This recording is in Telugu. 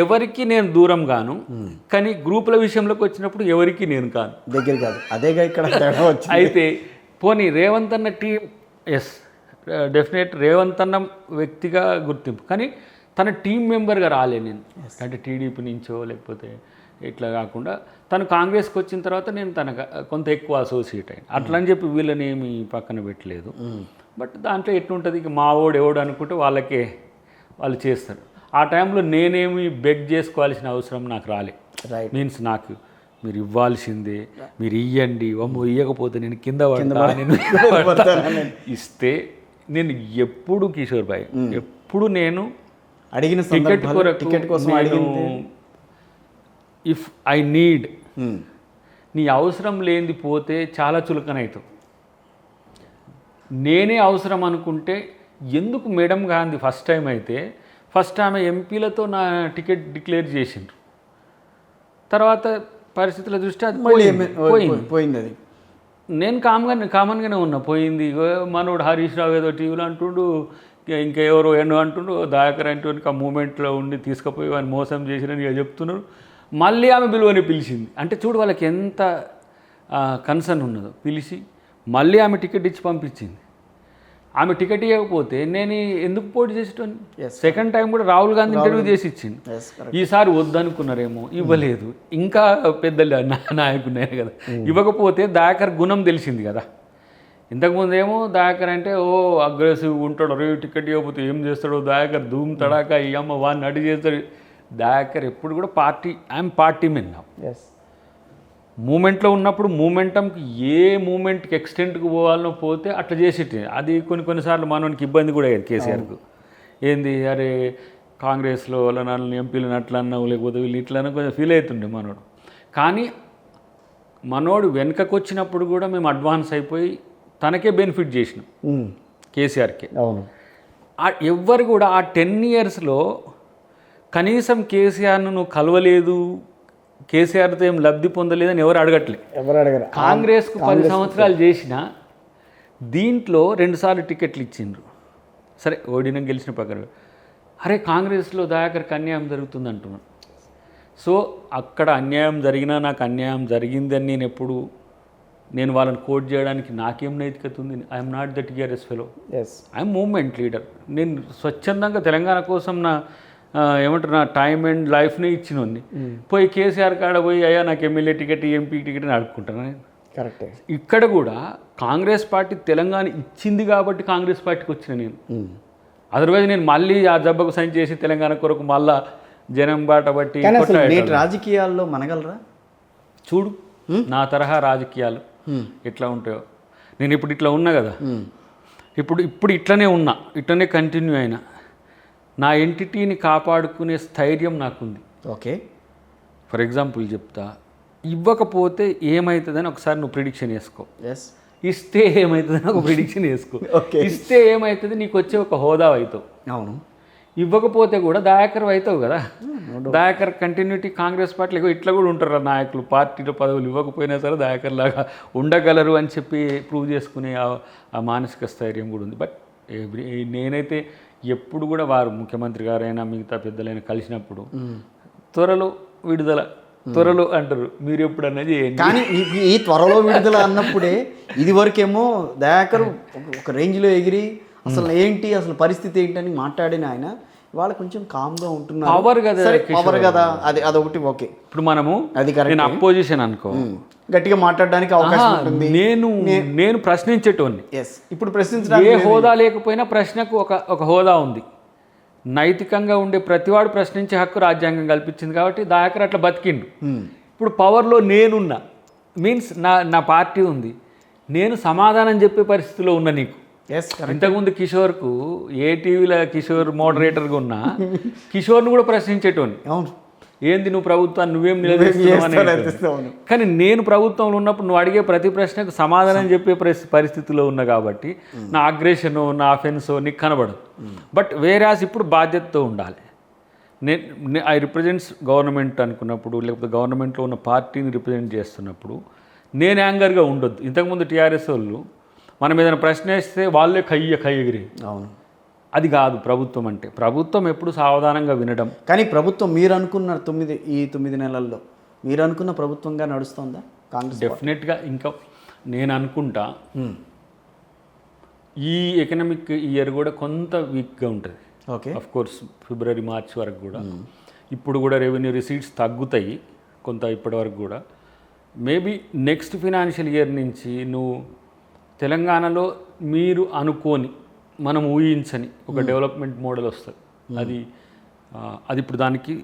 ఎవరికి నేను దూరం గాను కానీ గ్రూపుల విషయంలోకి వచ్చినప్పుడు ఎవరికి నేను కాను. దగ్గర కాదు. అదేగా ఇక్కడ అయితే పోనీ రేవంత్ అన్న టీం ఎస్ డెఫినెట్ రేవంత్ అన్న వ్యక్తిగా గుర్తింపు. కానీ తన టీం మెంబర్గా రాలే నేను. అంటే టీడీపీ నుంచో లేకపోతే ఇట్లా కాకుండా తను కాంగ్రెస్కి వచ్చిన తర్వాత నేను తనకు కొంత ఎక్కువ అసోసియేట్ అయ్యాను అట్లా అని చెప్పి వీళ్ళని ఏమి పక్కన పెట్టలేదు. బట్ దాంట్లో ఎట్లుంటుంది? ఇక మా ఓడు ఎవడు అనుకుంటే వాళ్ళకే వాళ్ళు చేస్తారు. ఆ టైంలో నేనేమి బెగ్ చేసుకోవాల్సిన అవసరం నాకు రాలే. రైట్ మీన్స్ నాకు మీరు ఇవ్వాల్సిందే మీరు ఇయ్యండి అమ్మో ఇయ్యకపోతే నేను కింద. ఇస్తే నేను ఎప్పుడు కిషోర్ భాయ్ ఎప్పుడు నేను అడిగిన టికెట్ టికెట్ కోసం ఇఫ్ ఐ నీడ్. నీ అవసరం లేనిది పోతే చాలా చులకన అవుతావు నేనే అవసరం అనుకుంటే ఎందుకు మేడం గాంధీ ఫస్ట్ టైం అయితే ఫస్ట్ ఆమె ఎంపీలతో నా టికెట్ డిక్లేర్ చేసిండ్రు. తర్వాత పరిస్థితుల దృష్ట్యా అది పోయింది. పోయింది. అది. నేను కామ్గా కామన్గానే ఉన్నా పోయింది. మనోడు హరీష్ రావు ఏదో టీవీలో అంటుండు ఇంకా- ఎవరో ఎన్నో అంటుండు దయాకర్ అంటే ఆ మూమెంట్లో ఉండి తీసుకుపోయి వాడిని మోసం చేసిరని ఇక చెప్తున్నారు. మళ్ళీ ఆమె బిలువని పిలిచింది. అంటే చూడు వాళ్ళకి ఎంత కన్సర్న్ ఉన్నదో. పిలిచి మళ్ళీ ఆమె టికెట్ ఇచ్చి పంపించింది. ఆమె టికెట్ ఇవ్వకపోతే నేను ఎందుకు పోటీ చేసేటోని. సెకండ్ టైం కూడా రాహుల్ గాంధీ ఇంటర్వ్యూ చేసి ఇచ్చింది ఈసారి వద్దనుకున్నారేమో ఇవ్వలేదు. ఇంకా పెద్ద నాయకున్నాయి కదా. ఇవ్వకపోతే దయాకర్ గుణం తెలిసింది కదా. ఇంతకుముందు ఏమో దయాకర్ అంటే ఓ అగ్రెసివ్ ఉంటాడు. రే టికెట్ ఇవ్వకపోతే ఏం చేస్తాడో దయాకర్ ధూమ్ తడాక ఈ అమ్మ వాడిని అడి చేస్తాడు. దయాకర్ ఎప్పుడు కూడా పార్టీ ఐఎమ్ పార్టీ మెన్ నా. మూమెంట్లో ఉన్నప్పుడు మూమెంటంకి ఏ మూమెంట్కి ఎక్స్టెంట్కి పోవాలనో పోతే అట్లా చేసేటి. అది కొన్ని కొన్నిసార్లు మనోనికి ఇబ్బంది కూడా అయ్యేది కేసీఆర్కు. ఏంది? అరే కాంగ్రెస్లో వాళ్ళ నన్ను ఎంపీలను అట్లా అన్నావు లేకపోతే వీళ్ళు ఇట్లా అన్నా కొంచెం ఫీల్ అవుతుండే మనోడు కానీ మనోడు వెనకకు వచ్చినప్పుడు కూడా మేము అడ్వాన్స్ అయిపోయి తనకే బెనిఫిట్ చేసినాం. కేసీఆర్కే. అవును. ఎవ్వరు కూడా ఆ టెన్ ఇయర్స్లో కనీసం కేసీఆర్ను నువ్వు కలవలేదు కేసీఆర్తో ఏం లబ్ధి పొందలేదని ఎవరు అడగట్లే. ఎవరు అడగరు. కాంగ్రెస్కు పది సంవత్సరాలు చేసిన దీంట్లో రెండుసార్లు టికెట్లు ఇచ్చిండ్రు. సరే ఓడిన గెలిచిన పక్కన అరే కాంగ్రెస్లో దయాకర్కి అన్యాయం జరుగుతుంది అంటున్నాను సో అక్కడ అన్యాయం జరిగినా నాకు అన్యాయం జరిగిందని నేను ఎప్పుడు నేను వాళ్ళని కోట్ చేయడానికి నాకేం నైతికత ఉంది? I'm not the TRS fellow. Yes I'm movement leader. నేను స్వచ్ఛందంగా తెలంగాణ కోసం నా ఏమంటారు నా టైం అండ్ లైఫ్ని ఇచ్చినోన్ని పోయి కేసీఆర్ కాడ పోయి అయ్యా నాకు ఎమ్మెల్యే టికెట్ ఎంపీ టికెట్ అని అడుక్కుంటాను నేను. కరెక్టే. ఇక్కడ కూడా కాంగ్రెస్ పార్టీ తెలంగాణ ఇచ్చింది కాబట్టి కాంగ్రెస్ పార్టీకి వచ్చిన నేను. అదర్వైజ్ నేను మళ్ళీ ఆ జబ్బకు సైన్ చేసి తెలంగాణ కొరకు మళ్ళా జనం బాట బట్టి. నేటి రాజకీయాల్లో మనగలరా? చూడు నా తరహా రాజకీయాలు ఎట్లా ఉంటాయో. నేను ఇప్పుడు ఇట్లా ఉన్నా కదా. ఇప్పుడు ఇప్పుడు ఇట్లనే ఉన్నా ఇట్లనే కంటిన్యూ అయినా. నా ఎంటిటీని కాపాడుకునే స్థైర్యం నాకుంది. ఓకే. ఫర్ ఎగ్జాంపుల్ చెప్తా ఇవ్వకపోతే ఏమవుతుందని ఒకసారి నువ్వు ప్రిడిక్షన్ వేసుకో. ఎస్ ఇస్తే ఏమవుతుందని ఒక ప్రిడిక్షన్ వేసుకో. Okay. ఇస్తే ఏమవుతుంది నీకు వచ్చే ఒక హోదా అవుతావు. అవును. ఇవ్వకపోతే కూడా దయాకర్ అవుతావు కదా. దయాకర్ కంటిన్యూటీ కాంగ్రెస్ పార్టీలో ఇట్లా కూడా ఉంటారు ఆ నాయకులు. పార్టీలో పదవులు ఇవ్వకపోయినా సరే దయాకర్ లాగా ఉండగలరు అని చెప్పి ప్రూవ్ చేసుకునే ఆ- ఆ మానసిక స్థైర్యం కూడా ఉంది. బట్ ఎవ్రీ నేనైతే ఎప్పుడు కూడా వారు ముఖ్యమంత్రి గారైనా మిగతా పెద్దలైనా కలిసినప్పుడు త్వరలో విడుదల త్వరలో అంటారు. మీరు ఎప్పుడన్నా చేయండి. కానీ ఈ- త్వరలో విడుదల అన్నప్పుడే ఇది వరకేమో దయాకర్ ఒక- రేంజ్లో ఎగిరి అసలు ఏంటి అసలు పరిస్థితి ఏంటని మాట్లాడిన ఆయన. ఇవాళ కొంచెం కామ్గా ఉంటున్నారు. Power కదా సరే పవర్ కదా అది అదొకటి ఓకే ఇప్పుడు మనము అది నేను అపోజిషన్ అనుకో. గట్టిగా మాట్లాడడానికి అవకాశం ఉంటుంది. నేను నేను ప్రశ్నించేటోని ఎస్ ఇప్పుడు ప్రశ్నించడానికి ఏ హోదా లేకపోయినా ప్రశ్నకు ఒక ఒక హోదా ఉంది. నైతికంగా ఉండే ప్రతివాడు ప్రశ్నించే హక్కు రాజ్యాంగం కల్పించింది కాబట్టి దయాకర్ అట్లా బతికిండు. ఇప్పుడు పవర్లో నేనున్నా. మీన్స్ నా నా పార్టీ ఉంది. నేను సమాధానం చెప్పే పరిస్థితిలో ఉన్నా నీకు. ఇంతకుముందు కిషోర్కు ఏ టీవీలో కిషోర్ మోడరేటర్గా ఉన్నా కిషోర్ను కూడా ప్రశ్నించేటోని అవును. ఏంది నువ్వు ప్రభుత్వాన్ని నువ్వేం నిలదీస్తున్నావు. కానీ నేను ప్రభుత్వంలో ఉన్నప్పుడు నువ్వు అడిగే ప్రతి ప్రశ్నకు సమాధానం చెప్పే పరిస్థితి పరిస్థితిలో ఉన్నా కాబట్టి నా అగ్రెషను నా అఫెన్సో నీకు కనబడదు. బట్ వేరాస్ ఇప్పుడు బాధ్యతతో ఉండాలి. నేను ఐ రిప్రజెంట్స్ గవర్నమెంట్ అనుకున్నప్పుడు లేకపోతే గవర్నమెంట్లో ఉన్న పార్టీని రిప్రజెంట్ చేస్తున్నప్పుడు నేను యాంగర్గా ఉండొద్దు. ఇంతకుముందు టీఆర్ఎస్ వాళ్ళు మనం ఏదైనా ప్రశ్న వేస్తే వాళ్ళే కయ్య కయ్య ఎగిరి అవును. అది కాదు ప్రభుత్వం అంటే. ప్రభుత్వం ఎప్పుడు సావధానంగా వినడం. కానీ ప్రభుత్వం మీరు అనుకున్న తొమ్మిది ఈ తొమ్మిది నెలల్లో. మీరు అనుకున్న ప్రభుత్వంగా నడుస్తుందా కాంగ్రెస్ డెఫినెట్గా ఇంకా నేను అనుకుంటా ఈ ఎకనామిక్ ఇయర్ కూడా కొంత వీక్గా ఉంటుంది. ఓకే. అఫ్ కోర్స్ ఫిబ్రవరి మార్చ్ వరకు కూడా. ఇప్పుడు కూడా రెవెన్యూ రిసీట్స్ తగ్గుతాయి కొంత ఇప్పటి వరకు కూడా. మేబీ నెక్స్ట్ ఫినాన్షియల్ ఇయర్ నుంచి నువ్వు తెలంగాణలో మీరు అనుకోని మనం ఊహించని ఒక డెవలప్మెంట్ మోడల్ వస్తుంది. అది అది ఇప్పుడు దానికి